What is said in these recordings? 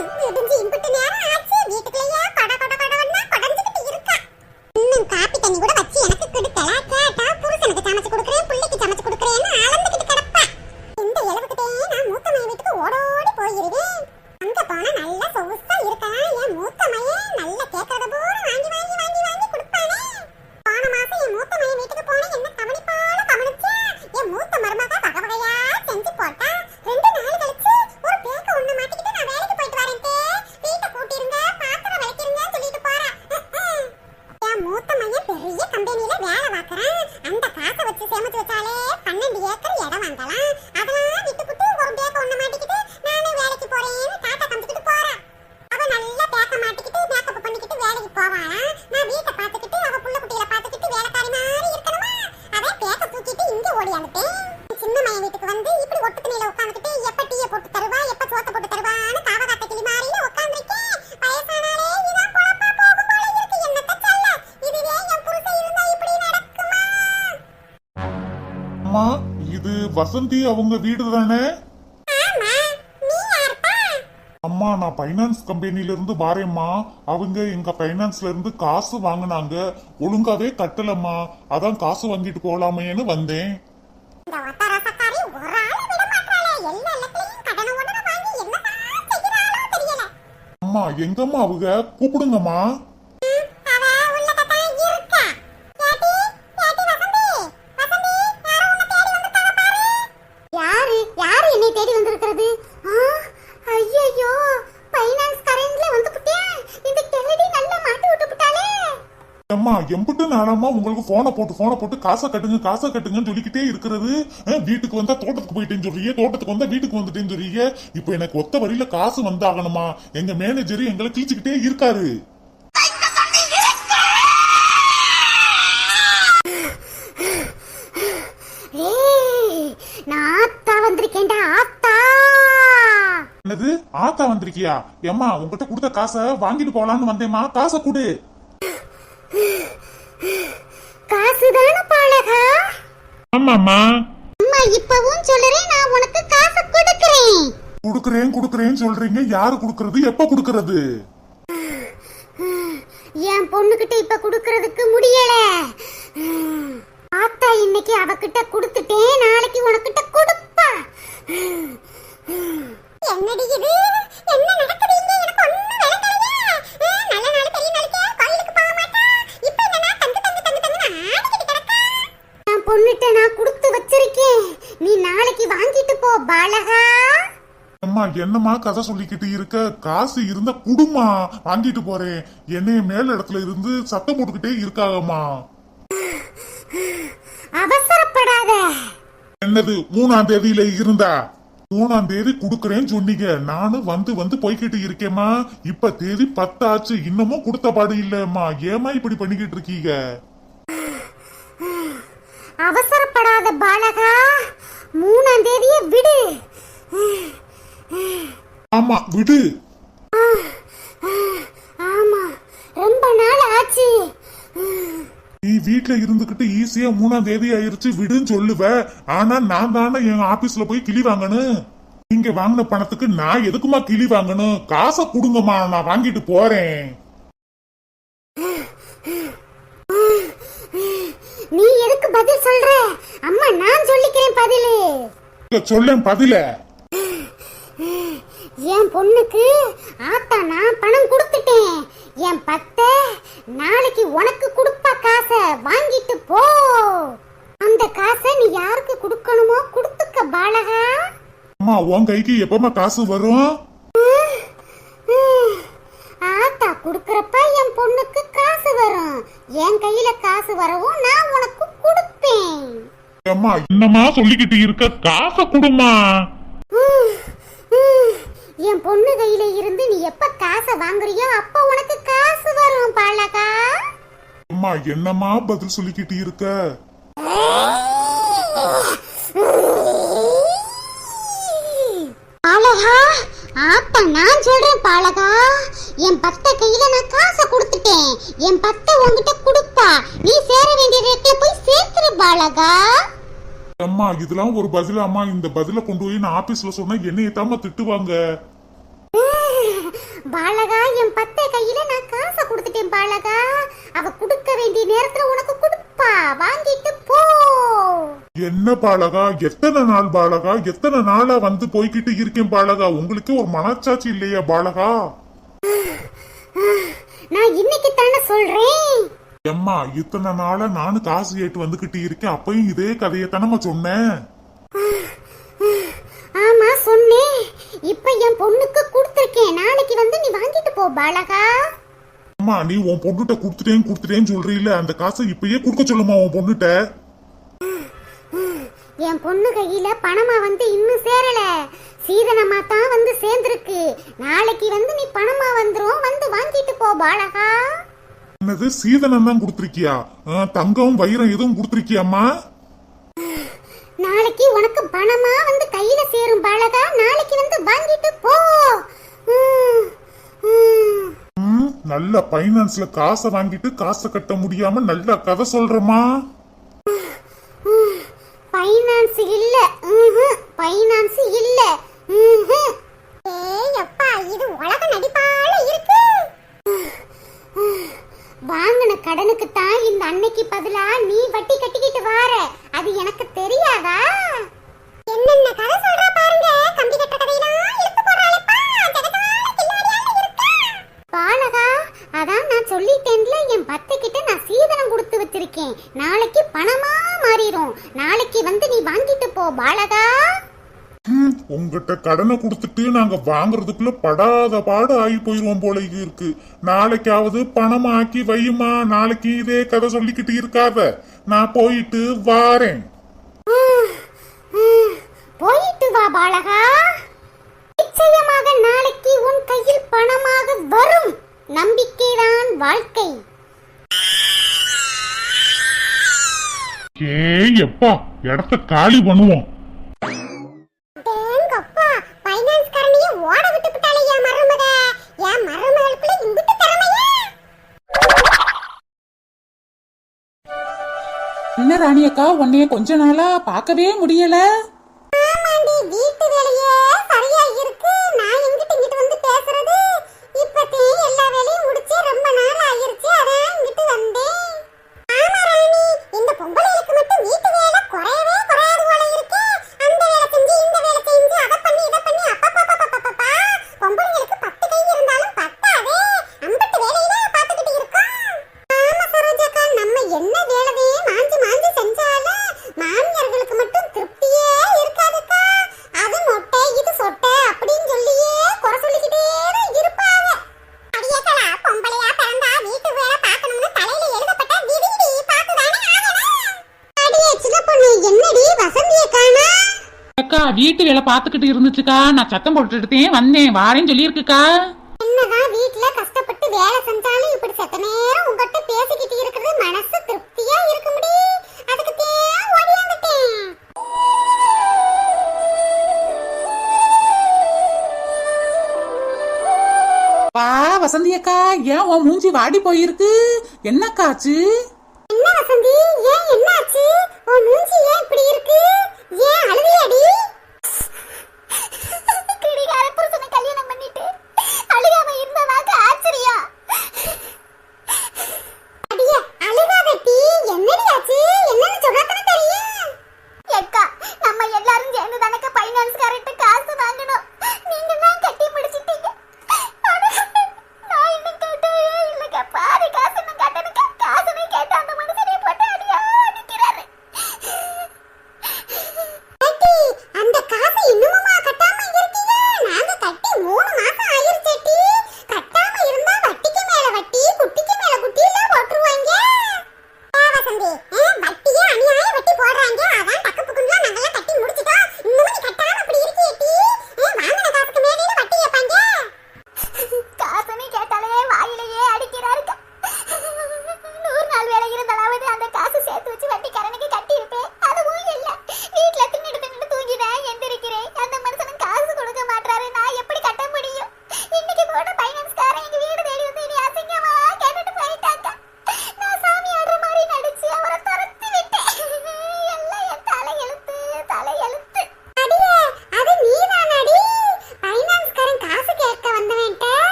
விடிஞ்சு இம்புட்டு நேரம் வசந்தி அவங்க வீடு தானே அம்மா நான் ஃபைனான்ஸ் கம்பெனில இருந்து வாரேம்மா. அவங்க எங்க ஃபைனான்ஸ்ல இருந்து காசு வாங்குனாங்க. ஒழுங்காவே கட்டலம்மா. அதான் காசு வாங்கிட்டு போலாமேன்னு வந்தேன். அம்மா எங்கம்மா அவங்க? கூப்பிடுங்கம்மா. எம்பிட்டு நாளாம்மா உங்களுக்கு போனை போட்டு போனை போட்டு காசை கட்டுங்க காசை கட்டுங்கன்னு சொல்லிக்கிட்டே இருக்கிறது. வீட்டுக்கு வந்தா தோட்டத்துக்கு போயிட்டேன்னு சொல்றீங்க தோட்டத்துக்கு வந்தா வீட்டுக்கு வந்துட்டேன்னு சொல்றீங்க. இப்போ எனக்கு ஒத்த வரியில காசு வந்தாகணுமா? எங்க மேனேஜர் எங்களை கிழிச்சுக்கிட்டே இருக்காரு. என்னது? ஆத்தா வந்திருக்கியா? ஏம்மா உங்ககிட்ட கொடுத்த காசை வாங்கிட்டு போலான்னு வந்தேம்மா. காசை கொடு. காசுதான பாலகா? ஆமாம்மா. அம்மா இப்பவும் சொல்லுறேன் நான் உனக்கு காசு கொடுக்கிறேன். குடுக்கறேன் குடுக்கறேன்னு சொல்றீங்க. யாரு குடுக்கறது? எப்ப குடுக்கறது? என் பொண்ணுகிட்ட இப்ப குடுக்கறதுக்கு முடியல. ஆத்தா இன்னைக்கு அவகிட்ட கொடுத்துட்டேன் நாளைக்கு உனக்கிட்ட கொடுப்பா. என்னடி இது? என்ன நடக்குது? அம்மா என்னம்மா கதை சொல்லிக்கிட்டு இருக்க? காசு இருந்தா குடுமா வாங்கிட்டு போறேன் என்னைய மேல இடத்துல இருந்து சத்தம் போட்டுக்கிட்டே இருக்காகம்மா. அவசரப்படாத. என்னது மூணாம் தேதியில இருந்தா? மூணாம் தேதி குடுக்கறேன்னு சொன்னீங்க. நானும் வந்து வந்து போய்கிட்டு இருக்கேம்மா. இப்ப தேதி பத்தாச்சு. இன்னமும் கொடுத்த பாடு இல்லம்மா. ஏமா இப்படி பண்ணிக்கிட்டு இருக்கீங்க? அவசரப்படாத பாலகா. மூணாம் தேதியை விடு. ஆமா விடு. ஆமா ரொம்ப நாள் ஆச்சு. நீ வீட்ல இருந்துகிட்டு ஈஸியா மூணாம் தேதி ஆயிருச்சு விடுன்னு சொல்லுவ. ஆனா நான் தானே என் ஆபீஸ்ல போய் கிளி வாங்கணும் நீங்க வாங்கின பணத்துக்கு நான் எதுக்குமா கிளி வாங்கணும் காசை கொடுங்கம்மா நான் வாங்கிட்டு போறேன். நீ எதுக்கு பதில் சொல்ற? அம்மா நான் சொல்லிக்கிறேன் பதிலு. சொல்லேன் பதில. என் பொண்ணுக்கு ஆத்தா நான் பணம் கொடுத்துட்டேன். என் பத்த நாளைக்கு உனக்கு கொடுப்பா காசை வாங்கிட்டு போ. அந்த காசை நீ யாருக்கு கொடுக்கணுமோ கொடுத்துக்க பாலகா. அம்மா உன் கைக்கு எப்பமா காசு வரும்? ஆத்தா குடுக்கறப்ப என் பொண்ணுக்கு காசு வரும். என் கையில காசு வரவும் நான் உனக்கு கொடுப்பேன். அம்மா என்னம்மா சொல்லிக்கிட்டு இருக்க காசை கொடுமா. என் பொண்ணு கையில இருந்து நீ எப்ப காசை வாங்குறியோ அப்ப உனக்கு காசு வரும் பாலகா. அம்மா என்னம்மா பதில் சொல்லிக்கிட்டு இருக்க? பாலகா ஆத்தா நான் சொல்றேன் பாலகா. என் பத்த கையில நான் காசை கொடுத்துட்டேன். என் பத்த உன்கிட்ட கொடுப்பா. நீ சேர வேண்டிய இடத்துல போய் சேர்த்துரு பாலகா. அம்மா இதெல்லாம் ஒரு பதிலாம்மா இந்த பதில கொண்டு போய் நான் ஆபீஸ்ல சொன்னா என்னைய தாம்மா திட்டுவாங்க? பாலகா என் பத்தை கையில நான் காசை கொடுத்துட்டேன் பாலகா. அவ கொடுக்க வேண்டிய நேரத்துல உனக்கு கொடுப்பா. வாங்கிட்டு போ. என்ன பாலகா? எத்தனை நாள் பாலகா? எத்தனை நாளா வந்து போய்கிட்டு இருக்கேன் பாலகா? உங்களுக்கு ஒரு மனச்சாட்சி இல்லையா பாலகா? நான் இன்னைக்கு தானே சொல்றேன். எம்மா இத்தனை நாளா நானும் காசு கேட்டு வந்துகிட்டு இருக்கேன். அப்பயும் இதே கதையை தானம்மா சொன்னேன். ஆமா சொன்னேன். இப்ப என் பொண்ணுக்கு கொடுத்துருக்கேன். நாளைக்கு வந்து நீ வாங்கிட்டு போ பாலகா. அம்மா நீ உன் பொண்ணுகிட்ட கொடுத்துட்டேன் கொடுத்துட்டேன்னு சொல்றீல அந்த காசை இப்பயே கொடுக்க சொல்லுமா உன் பொண்ணுகிட்ட. என் பொண்ணு கையில பணமா வந்து இன்னும் சேரல. சீதனமா தான் வந்து சேர்ந்திருக்கு. நாளைக்கு வந்து நீ பணமா வந்துரும். வந்து வாங்கிட்டு போ பாலகா. என்னது? சீதனம் தான் கொடுத்துருக்கியா? தங்கம் வைரம் எதுவும் கொடுத்துருக்கியாம்மா? நாளைக்கு உனக்கு பணமா வந்து கையில சேரும் பாலகா நாளைக்கு வந்து வாங்கிட்டு போ. நல்ல பைனான்ஸ்ல காசை வாங்கிட்டு காசை கட்ட முடியாம நல்ல கதை சொல்றமா ஃபைனான்ஸ் இல்ல. ம்ஹும். ஃபைனான்ஸ் இல்ல. ஏய் அப்பா இது உலக நடிப்பால இருக்கு. வாங்கின கடனுக்கு தான் இந்த அன்னைக்கு பதிலா நீ வட்டி கட்டிக்கிட்டு வார. அது எனக்கு தெரியாதா? என்னென்ன கதை சொல்ற பாருங்க. கம்பி கட்ட கதையெல்லாம் இழுத்து போறாளேப்பா பாலகா அதான் நான் சொல்லிட்டேன்ல என் பத்து கிட்ட நான் சீதனம் கொடுத்து வச்சிருக்கேன். நாளைக்கு பணமா மாறிடும் நாளைக்கு வந்து நீ வாங்கிட்டு போ பாலகா. உங்ககிட்ட கடனை கொடுத்துட்டு நாங்க வாங்குறதுக்குள்ள படாத பாடு ஆகி போயிருவோம் போல இருக்கு. நாளைக்காவது பணம் ஆக்கி வையுமா? நாளைக்கு இதே கதை சொல்லிக்கிட்டு இருக்காத. நான் போயிட்டு வாரேன். போயிட்டு வா பாலகா. நிச்சயமாக நாளைக்கு உன் கையில் பணமாக வரும். நம்பிக்கைதான் வாழ்க்கை. ஏய் எப்பா இடத்த காலி பண்ணுவோம். அக்கா உன்னைய கொஞ்ச நாளா பார்க்கவே முடியல. வீட்டு வேலை பார்த்துக்கிட்டு இருந்துச்சுக்கா. நான் சத்தம் போட்டுட்டே வந்தேன். வாரேன்னு சொல்லியிருக்குக்கா. என்னதான் வீட்ல கஷ்டப்பட்டு வேலை செஞ்சாலும் இப்படி செத்த நேரம் உங்ககிட்ட பேசிக்கிட்டு இருக்கிறது மனசு திருப்தியா இருக்க முடியும் அதுக்கு ஓடியாந்துட்டேன். வா வசந்தி அக்கா. ஏன் உன் மூஞ்சி வாடி போயிருக்கு? என்னக்காச்சு என்ன வசந்தி? ஏன் என்னாச்சு? உன் மூஞ்சி ஏன் இப்படி இருக்கு? ஏன் அழுவியாடி? கல்யாணம் பண்ணிட்டு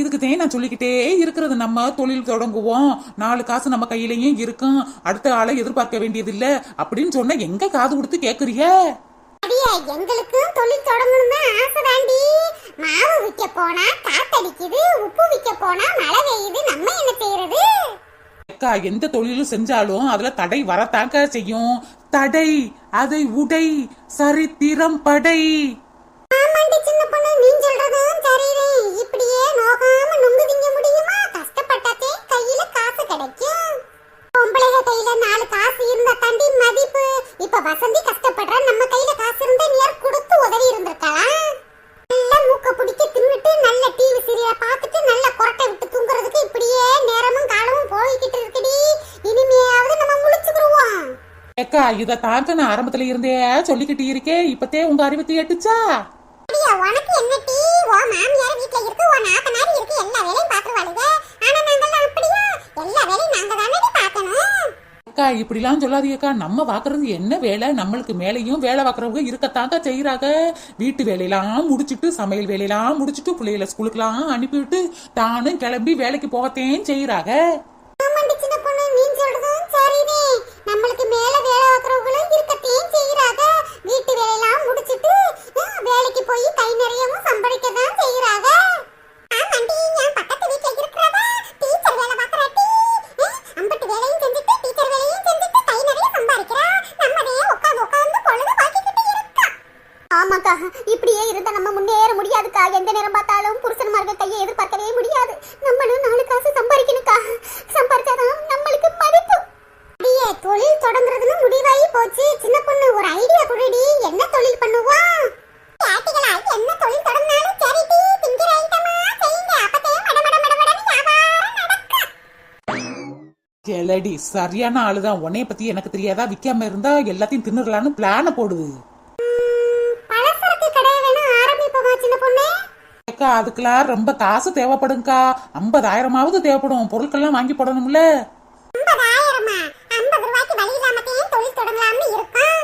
இதுக்கு தேன் நான் சொல்லிக்கிட்டே இருக்கிறது. நம்ம தொழில் தொடங்குவோம். நாலு காசு நம்ம கையிலயும் இருக்கும். அடுத்த ஆளை எதிர்பார்க்க வேண்டியதில்ல. அப்படின்னு சொன்னா எங்க காது கொடுத்து கேக்குறிய? எங்களுக்கும் தொழில் தொடங்கணும்னு ஆசைதாண்டி மாவு விற்க போனா காத்தடிக்குது உப்பு விற்க போனா மழை பெய்யுது. நம்ம என்ன செய்யறது? அக்கா எந்த தொழிலும் செஞ்சாலும் அதுல தடை வரத்தாக்க செய்யும். தடை அதை உடை சரித்திரம் படை. பாண்டி சின்ன பொண்ணு நீ சொல்றதும் சரிதே இப்படியே நோகாம நொங்கு திங்க முடியுமா? கஷ்டப்பட்டதே கையில காசு கிடைக்கும். பொம்பளைக கையில நாலு காசு இருந்தா தாண்டி மதிப்பு. இப்ப வசந்தி கஷ்டப்படுற நம்ம கையில காசு இருந்தா நேர் கொடுத்து உதவி இருந்திருக்கலாம் நல்ல மூக்க பிடிக்க தின்னுட்டு நல்ல டிவி சீரியல் பார்த்துட்டு நல்ல கொரட்டை விட்டு தூங்குறதுக்கு இப்படியே நேரமும் காலமும் போய்கிட்டு இருக்குடி. இனிமையாவது நம்ம முழிச்சுக்கிருவோம் அக்கா இதை தாக்க நான் ஆரம்பத்துல இருந்தே சொல்லிக்கிட்டு இருக்கே இப்பத்தே உங்க அறிவு எட்டுச்சா? உனக்கு என்ன டீ? உன் மாமியார் வீட்ல இருக்கு உன் நாத்தனார் இருக்கு எல்லா வேலையும் பாத்துருவாளுங்க. ஆனா நாங்கெல்லாம் அப்படியா? எல்லா வேலையும் நாங்க தானே பார்க்கணும் அக்கா இப்படிலாம் சொல்லாதீங்கக்கா. நம்ம பாக்குறது என்ன வேலை? நம்மளுக்கு மேலையும் வேலை பார்க்கறவங்க இருக்கத்தாங்க செய்யறாங்க வீட்டு வேலையெல்லாம் முடிச்சிட்டு சமையல் வேலையெல்லாம் முடிச்சிட்டு பிள்ளைகளை ஸ்கூலுக்குலாம் அனுப்பிவிட்டு தானும் கிளம்பி வேலைக்கு போகத்தேன் சரிதே. நம்மளுக்கு மேல வேலை பார்க்கறவங்களும் இருக்கத்தையும் செய்யறாங்க வீட்டு வேலையெல்லாம் முடிச்சிட்டு வேலைக்கு போய் கை நிறையவும் சம்பாதிக்க தான் செய்யறாங்க கிளடி சரியான ஆளுதான். உன்னைய பத்தி எனக்கு தெரியாதா? விக்காம இருந்தா எல்லாத்தையும் தின்னுடலான்னு பிளான போடுது அக்கா அதுக்கெல்லாம் ரொம்ப காசு தேவைப்படுங்கக்கா ஐம்பதாயிரமாவது தேவைப்படும். பொருட்கள்லாம் வாங்கி போடணும்ல. ரூபாய்க்கு வழி இல்லாமத்தையும் தொழில் தொடங்கலாம்னு இருக்கோம்.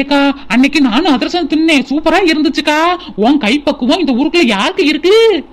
அக்கா அன்னைக்கு நானும் அதிரசம் தின்னேன். சூப்பரா இருந்துச்சுக்கா. உன் கைப்பக்குவம் இந்த ஊருக்குள்ள யாருக்கு இருக்கு?